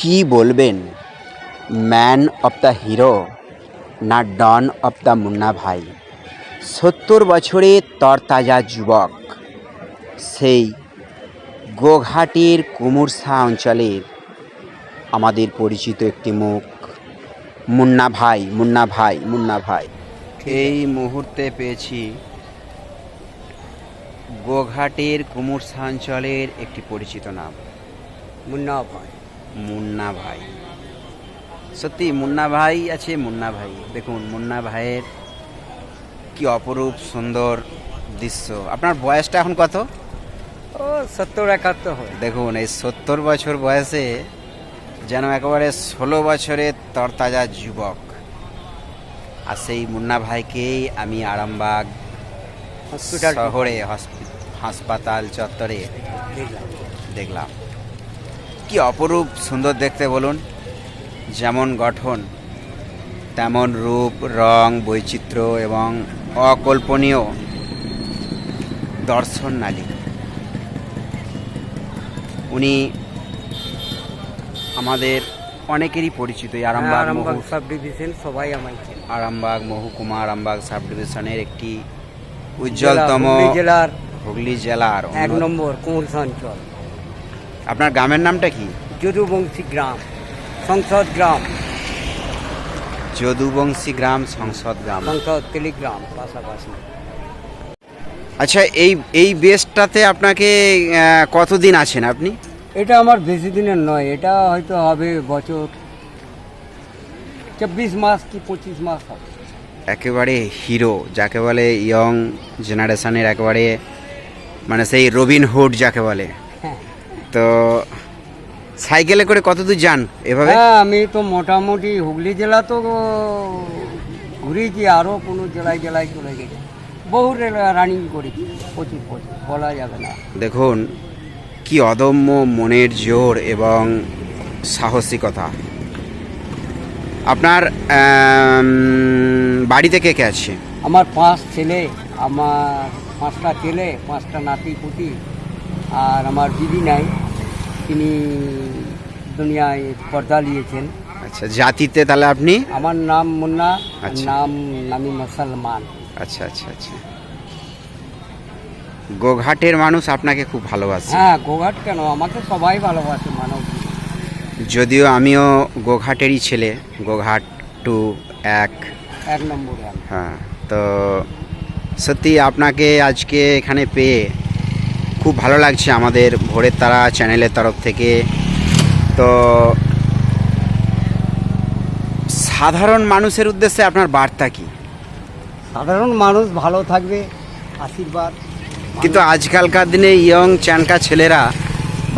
কি বলবেন? Man of the hero না ডন অফ দ্য মুন্না ভাই? সত্তর বছরে তরতাজা যুবক। সেই গোঘাটের কুমুরসা অঞ্চলের আমাদের পরিচিত একটি মুখ। মুন্না ভাই মুন্না ভাই মুন্না ভাই। এই মুহূর্তে পেয়েছি গোঘাটের কুমুরসা অঞ্চলের একটি পরিচিত নাম। মুন্না ভাই। মুন্না ভাই। সত্যি মুন্না ভাই আছে মুন্না ভাই। দেখুন মুন্না ভাইয়ের কি অপরূপ সুন্দর দৃশ্য। আপনার বয়সটা এখন কত? ও সত্তর একাত্তর হয়। দেখুন এই সত্তর বছর বয়সে যেন একেবারে ষোলো বছরের তরতাজা যুবক। আর সেই মুন্না ভাইকেই আমি আরামবাগ হসপিটাল শহরে হসপি- হাসপাতাল চত্বরে দেখলাম দেখলাম। কি অপরূপ সুন্দর দেখতে বলুন। যেমন গঠন তেমন রূপ রং বৈচিত্র্য এবং অকল্পনীয় দর্শন নালী। উনি আমাদের অনেকেরই পরিচিত আরামবাগ আরামবাগ সাব ডিভিশন সবাই আমায় আরামবাগ মহকুমা আরামবাগ সাব ডিভিশনের একটি উজ্জ্বলতম জেলার হুগলি জেলার এক নম্বর কুমুরসা অঞ্চল আপনার গ্রামের নামটা কি? যদুবংশী গ্রাম সংসদ গ্রাম। যদুবংশী গ্রাম সংসদ গ্রাম। সংসদ টেলিগ্রাম পাশাপাশি। আচ্ছা এই এই বেসটাতে আপনাকে কতদিন আছেন আপনি? এটা আমার বেশি দিনের নয় এটা হয়তো হবে বছর চব্বিশ মাস কি পঁচিশ মাস হবে। একেবারে হিরো যাকে বলে ইয়ং জেনারেশনের একেবারে মানে সেই রবিন হুড যাকে বলে। তো সাইকেলে করে কত দূর যান এভাবে? হ্যাঁ আমি তো মোটামুটি হুগলি জেলা তো ঘুরেছি আরও কোনো জেলায় জেলায় চলে গেছি। বহু রানিং করেছি প্রচুর প্রচুর বলা যাবে না। দেখুন কি অদম্য মনের জোর এবং সাহসিকতা। আপনার বাড়িতে কে কে আছে? আমার পাঁচ ছেলে আমার পাঁচটা ছেলে পাঁচটা নাতি পুতি আর আমার দিদি নাই তিনি দুনিয়ায় পর্দা নিয়েছেন আচ্ছা জাতিতে তাহলে আপনি? আমার নাম মুন্না আচ্ছা। নাম নামি মুসলমান। আচ্ছা আচ্ছা আচ্ছা। গোঘাটের মানুষ আপনাকে খুব ভালোবাসে। হ্যাঁ গোঘাট কেন? আমাকে সবাই ভালোবাসে মানব যদিও আমিও গোঘাটেরই ছেলে গোঘাট টু এক। এক নম্বর হ্যাঁ তো সত্যি আপনাকে আজকে এখানে পেয়ে খুব ভালো লাগছে আমাদের ভোরের তারা চ্যানেলের তরফ থেকে। তো সাধারণ মানুষের উদ্দেশ্যে আপনার বার্তা কি? সাধারণ মানুষ ভালো থাকবে আশীর্বাদ। কিন্তু আজকালকার দিনে ইয়ং চ্যানকা ছেলেরা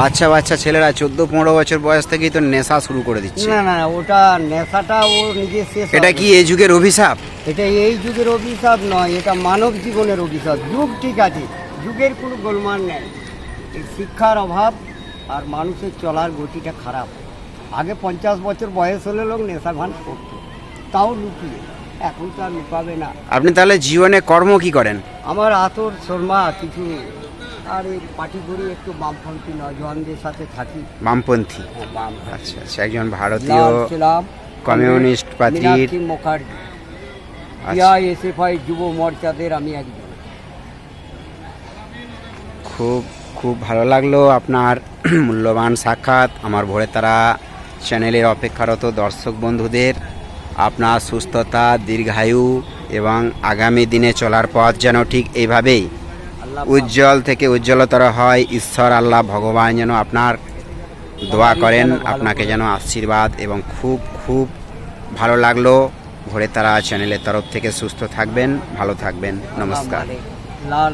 বাচ্চা বাচ্চা ছেলেরা চোদ্দ পনেরো বছর বয়স থেকেই তো নেশা শুরু করে দিচ্ছে। না না ওটা নেশাটা ও নিজে শেষ এটা কি এই যুগের অভিশাপ? এটা এই যুগের অভিশাপ নয় এটা মানব জীবনের অভিশাপ। যুগ ঠিক আছে যুগের কোনো গোলমাল নেই। এই শিক্ষার অভাব আর মানুষের চলার গতিটা খারাপ। আগে পঞ্চাশ বছর বয়স হলে লোক নেশা ভান করতো। তাও লুকিয়ে। এখন তো আর লুকাবে না। আপনি তাহলে জীবনে কর্ম কি করেন? আমার আতর শর্মা কিছু আর এই পার্টি করি একটু বামপন্থী নজওয়ানদের সাথে থাকি। বামপন্থী? হ্যাঁ, বাম আচ্ছা আচ্ছা একজন ভারতীয় কমিউনিস্ট পার্টির মুখার্জি। আচ্ছা, পিআইএসএফআই যুব মোর্চাদের আমি একজন। খুব খুব ভালো লাগল আপনার মূল্যবান সাক্ষাৎ। আমার ভোরে তারা চ্যানেলের অপেক্ষারত দর্শক বন্ধুদের আপনার সুস্থতা দীর্ঘায়ু এবং আগামী দিনে চলার পথ যেন ঠিক এইভাবেই উজ্জ্বল থেকে উজ্জ্বলতর হয়। ঈশ্বর আল্লাহ ভগবান যেন আপনার দোয়া করেন আপনাকে যেন আশীর্বাদ এবং খুব খুব ভালো লাগল। ভোরে তারা চ্যানেলের তরফ থেকে সুস্থ থাকবেন ভালো থাকবেন। নমস্কার। লাল